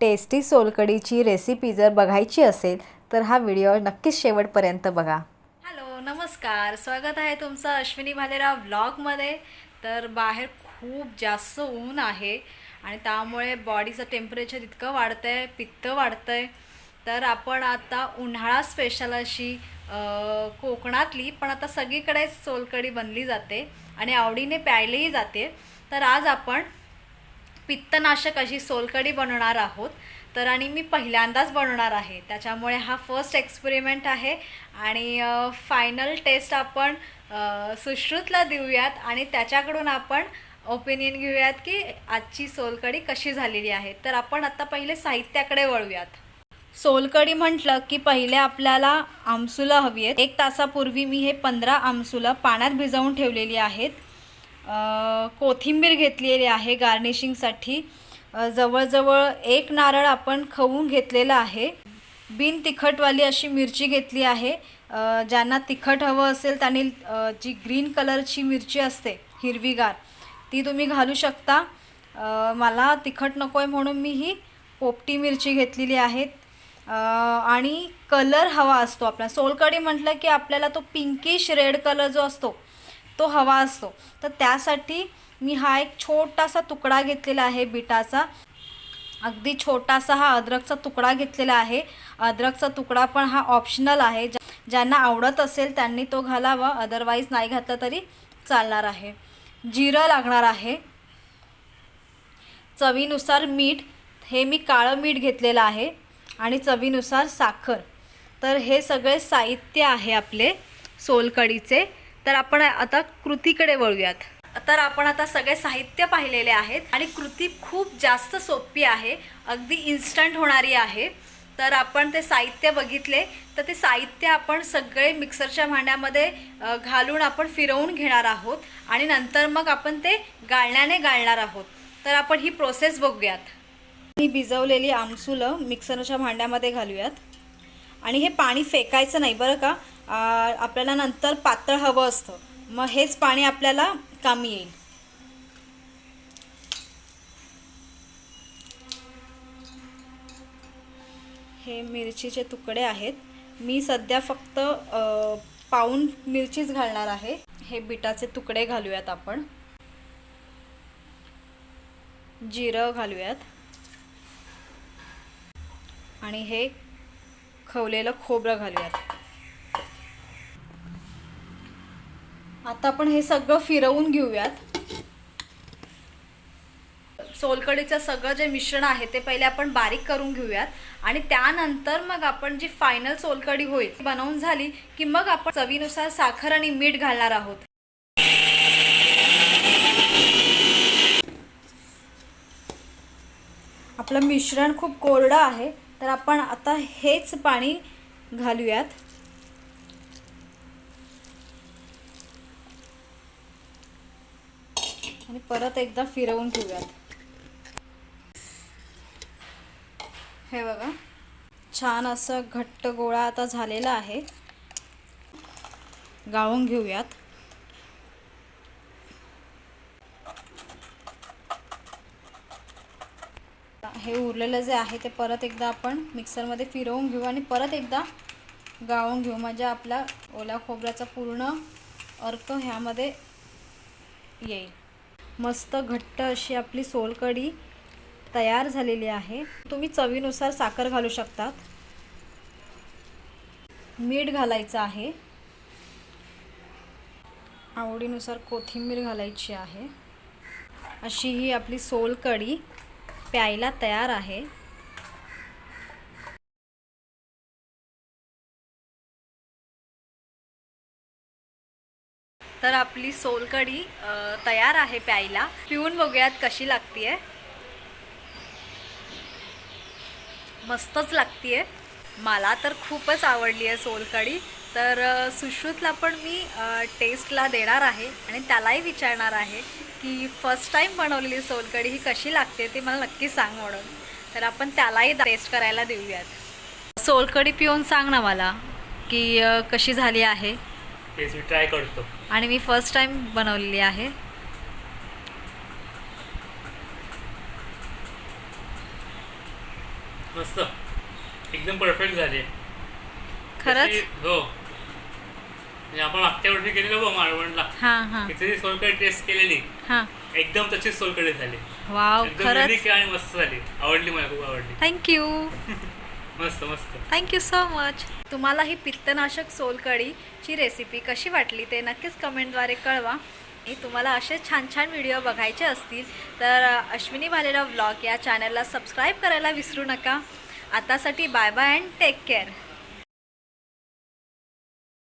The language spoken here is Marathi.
टेस्टी सोलकडीची रेसिपी जर बघायची असेल तर हा व्हिडिओ नक्कीच शेवटपर्यंत बघा. हॅलो नमस्कार. स्वागत आहे तुमचं अश्विनी भालेराव ब्लॉगमध्ये तर बाहेर खूप जास्त ऊन आहे आणि त्यामुळे बॉडीचं टेम्परेचर इतकं वाढतं आहे पित्त वाढतं आहे तर आपण आता उन्हाळा स्पेशल अशी कोकणातली पण आता सगळीकडेच सोलकढी बनली जाते आणि आवडीने प्यायलीही जाते. तर आज आपण पित्तनाशक अशी सोलकढी बनवणार आहोत. तर आणि मी पहिल्यांदाच बनवणार आहे. त्याच्यामुळे हा फर्स्ट एक्सपेरिमेंट आहे. आणि फायनल टेस्ट आपण सुश्रुतला देऊयात. आणि त्याच्याकडून आपण ओपिनियन घेऊयात की आजची सोलकढी कशी झालेली आहे. तर आपण आता पहिले साहित्याकडे वळूयात. सोलकढी म्हटलं की पहिले आपल्याला आमसुलं हवी आहेत. एक तासापूर्वी मी हे पंधरा आमसुलं पाण्यात भिजवून ठेवलेली आहेत. कोथिंबीर घेतलेली आहे गार्निशिंगसाठी. जवळजवळ एक नारळ आपण खवून घेतलेला आहे. बिन तिखटवाली अशी मिरची घेतली आहे. ज्यांना तिखट हवं असेल त्यांनी जी ग्रीन कलरची मिरची असते हिरवीगार ती तुम्ही घालू शकता. मला तिखट नको आहे म्हणून मी ही पोपटी मिरची घेतलेली आहे आणि कलर हवा असतो आपला. सोलकढी म्हटलं की आपल्याला तो पिंकिश रेड कलर जो असतो तो हवा असतो. तर त्यासाठी मी हा एक छोटासा तुकडा घेतलेला आहे बिटाचा. अगदी छोटासा हा अद्रकचा तुकडा घेतलेला आहे. अद्रकचा तुकडा पण हा ऑप्शनल आहे. ज्या- ज्यांना आवडत असेल त्यांनी तो घालावा. अदरवाईज नाही घातला तरी चालणार आहे. जिरं लागणार आहे. चवीनुसार मीठ हे मी काळं मीठ घेतलेलं आहे आणि चवीनुसार साखर. तर हे सगळे साहित्य आहे आपले सोलकढीचे तर आपण आता कृतीकडे वळूयात. तर आपण आता सगळे साहित्य पाहिलेले आहेत आणि कृती खूप जास्त सोपी आहे. अगदी इन्स्टंट होणारी आहे. तर आपण ते साहित्य बघितले. तर ते साहित्य आपण सगळे मिक्सरच्या भांड्यामध्ये घालून आपण फिरवून घेणार आहोत आणि नंतर मग आपण ते गाळण्याने गाळणार आहोत. तर आपण ही प्रोसेस बघूयात. ही भिजवलेली आमसुलं मिक्सरच्या भांड्यामध्ये घालूयात. आणि हे पाणी फेकायचं नाही बरं का? आपल्याला नंतर पातळ हवं असतं. मग हेच पाणी आपल्याला कामी येईल. हे मिरचीचे तुकडे आहेत. मी सध्या फक्त पाऊन पाऊण मिरचीच घालणार आहे. हे बिटाचे तुकडे घालूयात आपण. जिरं घालूयात. आणि हे खवलेलं खोबरं घालूयात. आता आपण हे सगळं फिरवून घेऊयात. सोलकडीचं सगळं जे मिश्रण आहे ते पहिले आपण बारीक करून घेऊयात. आणि त्यानंतर मग आपण जी फायनल सोलकडी होईल ती बनवून झाली की मग आपण चवीनुसार साखर आणि मीठ घालणार आहोत. आपलं मिश्रण खूप कोरडं आहे तर आपण आता हेच पाणी घालूयात. आणि परत एकदा फिरवून घेऊयात. हे बघा. छान असं घट्ट गोळा आता झालेला आहे. गाळून घेऊयात. हे उरलेलं जे आहे ते परत एकदा आपण मिक्सरमध्ये फिरवून घेऊ आणि परत एकदा गाळून घेऊ. म्हणजे आपला ओल्या खोबऱ्याचा पूर्ण अर्क ह्यामध्ये येईल. मस्त घट्ट अशी आपली सोलकढी तयार झालेली आहे. तुम्ही चवीनुसार साखर घालू शकतात. मीठ घालायचं आहे. आवडीनुसार कोथिंबीर घालायची आहे. अशी ही आपली सोलकढी प्यायला तयार आहे. तर आपली सोलकढी तयार आहे प्यायला. पिऊन बघूयात कशी लागतीये. मस्तच लागतीये. मला तर खूपच आवडली आहे सोलकढी. तर सुश्रुतला पण मी टेस्टला देणार आहे आणि त्यालाही विचारणार आहे की फर्स्ट टाईम बनवलेली सोलकढी ही कशी लागते ते मला नक्की सांग म्हणून. तर आपण त्यालाही टेस्ट करायला देऊयात. सोलकढी पिऊन सांग ना मला की कशी झाली आहे. तेच मी ट्राय करतो. आणि मी फर्स्ट टाईम बनवलेली आहे. मस्त. एकदम परफेक्ट झाली. खरंच? हो. म्हणजे आपण मागच्या वर्षी केलेलं बघ मालवणला हां हां. तिथे सोलकडी टेस्ट केलेली. हां. एकदम तशीच सोलकडी झाली. वाव खरंच? आणि मस्त झाली. आवडली मला खूप आवडली. थँक्यू मस्त मस्त. थँक्यू सो मच तुम्हाला ही पित्तनाशक सोलकढीची रेसिपी कशी वाटली ते नक्कीच कमेंटद्वारे कळवा. आणि तुम्हाला असे छान छान व्हिडिओ बघायचे असतील तर अश्विनी भालेराव ब्लॉग या चॅनलला सबस्क्राईब करायला विसरू नका. आतासाठी bye bye and take care